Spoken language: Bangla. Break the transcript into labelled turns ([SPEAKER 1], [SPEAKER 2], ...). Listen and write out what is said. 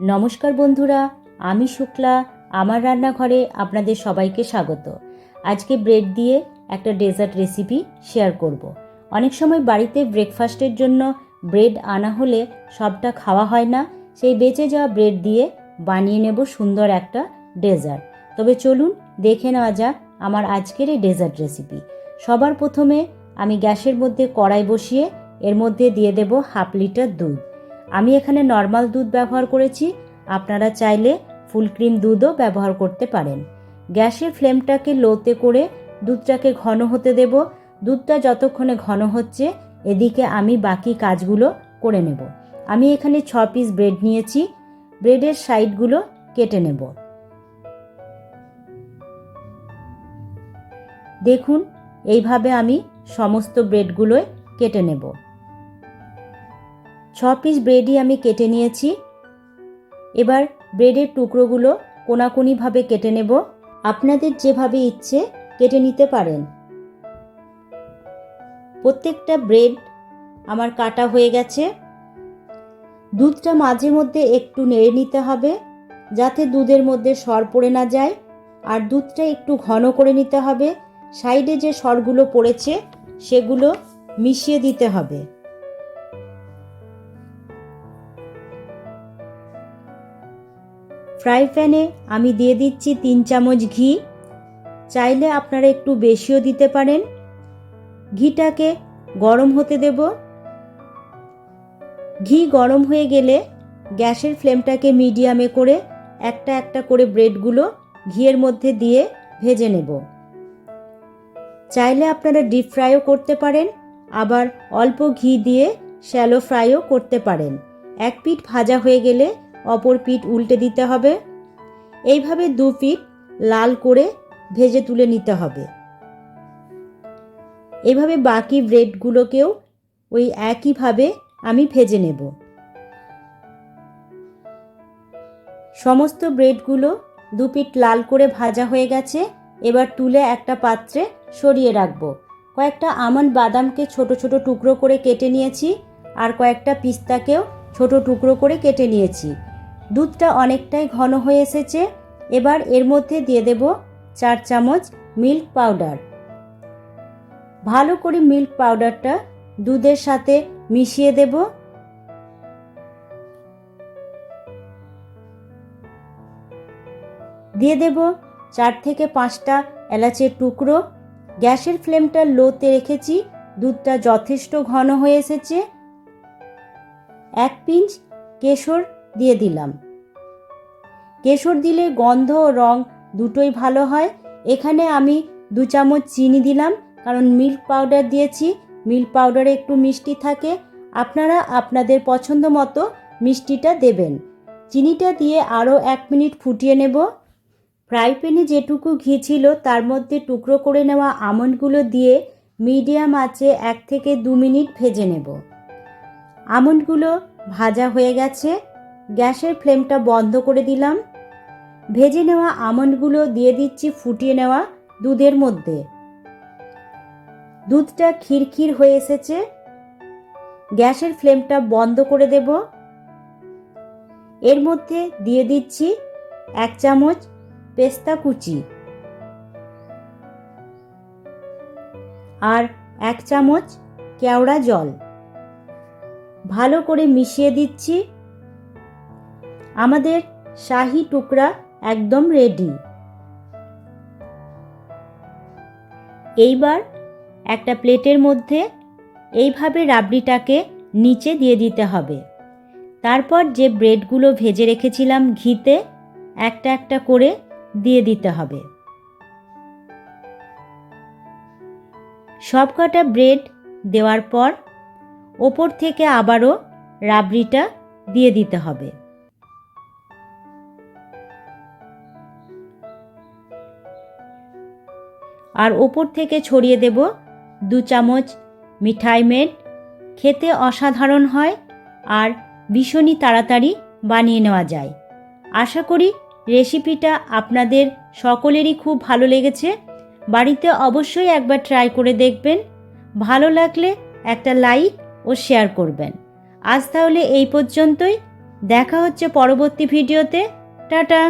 [SPEAKER 1] নমস্কার বন্ধুরা, আমি শুক্লা। আমার রান্নাঘরে আপনাদের সবাইকে স্বাগত। আজকে ব্রেড দিয়ে একটা ডেজার্ট রেসিপি শেয়ার করব। অনেক সময় বাড়িতে ব্রেকফাস্টের জন্য ব্রেড আনা হলে সবটা খাওয়া হয় না, সেই বেঁচে যাওয়া ব্রেড দিয়ে বানিয়ে নেব সুন্দর একটা ডেজার্ট। তবে চলুন দেখে নেওয়া যাক আমার আজকের এই ডেজার্ট রেসিপি। সবার প্রথমে আমি গ্যাসের মধ্যে কড়াই বসিয়ে এর মধ্যে দিয়ে দেব হাফ লিটার দুধ। আমি এখানে নর্মাল দুধ ব্যবহার করেছি। আপনারা চাইলে ফুল ক্রিম দুধও ব্যবহার করতে পারেন। গ্যাসের ফ্লেমটাকে লোতে করে দুধটাকে ঘন হতে দেব। দুধটা যতক্ষণে ঘন হচ্ছে, এদিকে আমি বাকি কাজগুলো করে নেব। আমি এখানে ছ পিস ব্রেড নিয়েছি। ব্রেডের সাইডগুলো কেটে নেব। দেখুন, এইভাবে আমি সমস্ত ব্রেডগুলোয় কেটে নেব। ছ পিস ব্রেডই আমি কেটে নিয়েছি। এবার ব্রেডের টুকরোগুলো কোনাকুনিভাবে কেটে নেব। আপনাদের যেভাবে ইচ্ছে কেটে নিতে পারেন। প্রত্যেকটা ব্রেড আমার কাটা হয়ে গেছে। দুধটা মাঝে মধ্যে একটু নেড়ে নিতে হবে, যাতে দুধের মধ্যে সর পড়ে না যায়। আর দুধটা একটু ঘন করে নিতে হবে, সাইডে যে সরগুলো পড়েছে, সেগুলো মিশিয়ে দিতে হবে। ফ্রাই প্যানে আমি দিয়ে দিচ্ছি তিন চামচ ঘি। চাইলে আপনারা একটু বেশিও দিতে পারেন। ঘিটাকে গরম হতে দেব। ঘি গরম হয়ে গেলে গ্যাসের ফ্লেমটাকে মিডিয়ামে করে একটা একটা করে ব্রেডগুলো ঘিয়ের মধ্যে দিয়ে ভেজে নেব। চাইলে আপনারা ডিপ ফ্রাইও করতে পারেন, আবার অল্প ঘি দিয়ে শ্যালো ফ্রাইও করতে পারেন। এক পিঠ ভাজা হয়ে গেলে অপর পিঠ উল্টে দিতে হবে। এইভাবে দু পিঠ লাল করে ভেজে তুলে নিতে হবে। এভাবে বাকি ব্রেডগুলোকেও ওই একইভাবে আমি ভেজে নেব। সমস্ত ব্রেডগুলো দু পিঠ লাল করে ভাজা হয়ে গেছে। এবার তুলে একটা পাত্রে সরিয়ে রাখব। কয়েকটা আমন্ড বাদামকে ছোট ছোট টুকরো করে কেটে নিয়েছি আর কয়েকটা পিস্তাকেও ছোট টুকরো করে কেটে নিয়েছি। দুধটা অনেকটাই ঘন হয়ে এসেছে। এবার এর মধ্যে দিয়ে দেব চার চামচ মিল্ক পাউডার। ভালো করে মিল্ক পাউডারটা দুধের সাথে মিশিয়ে দেব। দিয়ে দেব চার থেকে পাঁচটা এলাচের টুকরো। গ্যাসের ফ্লেমটা লোতে রেখেছি। দুধটা যথেষ্ট ঘন হয়ে এসেছে। এক পিঞ্চ কেশর দিয়ে দিলাম। কেশর দিলে গন্ধ ও রং দুটোই ভালো হয়। এখানে আমি দু চামচ চিনি দিলাম, কারণ মিল্ক পাউডার দিয়েছি। মিল্ক পাউডারে একটু মিষ্টি থাকে। আপনারা আপনাদের পছন্দ মতো মিষ্টিটা দেবেন। চিনিটা দিয়ে আরও এক মিনিট ফুটিয়ে নেব। ফ্রাই প্যানে যেটুকু ঘি ছিল, তার মধ্যে টুকরো করে নেওয়া আমন্ডগুলো দিয়ে মিডিয়াম আঁচে এক থেকে দু মিনিট ভেজে নেব। আমন্ডগুলো ভাজা হয়ে গেছে। গ্যাসের ফ্লেমটা বন্ধ করে দিলাম। ভেজে নেওয়া আমন্ডগুলো দিয়ে দিচ্ছি ফুটিয়ে নেওয়া দুধের মধ্যে। দুধটা খিরখির হয়ে এসেছে। গ্যাসের ফ্লেমটা বন্ধ করে দেব। এর মধ্যে দিয়ে দিচ্ছি এক চামচ পেস্তা কুচি আর এক চামচ কেওড়া জল। ভালো করে মিশিয়ে দিচ্ছি। আমাদের শাহি টুকরা একদম রেডি এইবার একটা প্লেটের মধ্যে এইভাবে রাবড়িটাকে নিচে দিয়ে দিতে হবে। তারপর যে ব্রেডগুলো ভেজে রেখেছিলাম ঘিতে, একটা একটা করে দিয়ে দিতে হবে। সব কটা ব্রেড দেওয়ার পর ওপর থেকে আবারও রাবড়িটা দিয়ে দিতে হবে। আর ওপর থেকে ছড়িয়ে দেব দু চামচ মিঠাই মেড। খেতে অসাধারণ হয় আর ভীষণই তাড়াতাড়ি বানিয়ে নেওয়া যায়। আশা করি রেসিপিটা আপনাদের সকলেরই খুব ভালো লেগেছে। বাড়িতে অবশ্যই একবার ট্রাই করে দেখবেন। ভালো লাগলে একটা লাইক ও শেয়ার করবেন। আজ তাহলে এই পর্যন্তই। দেখা হচ্ছে পরবর্তী ভিডিওতে। টাটা!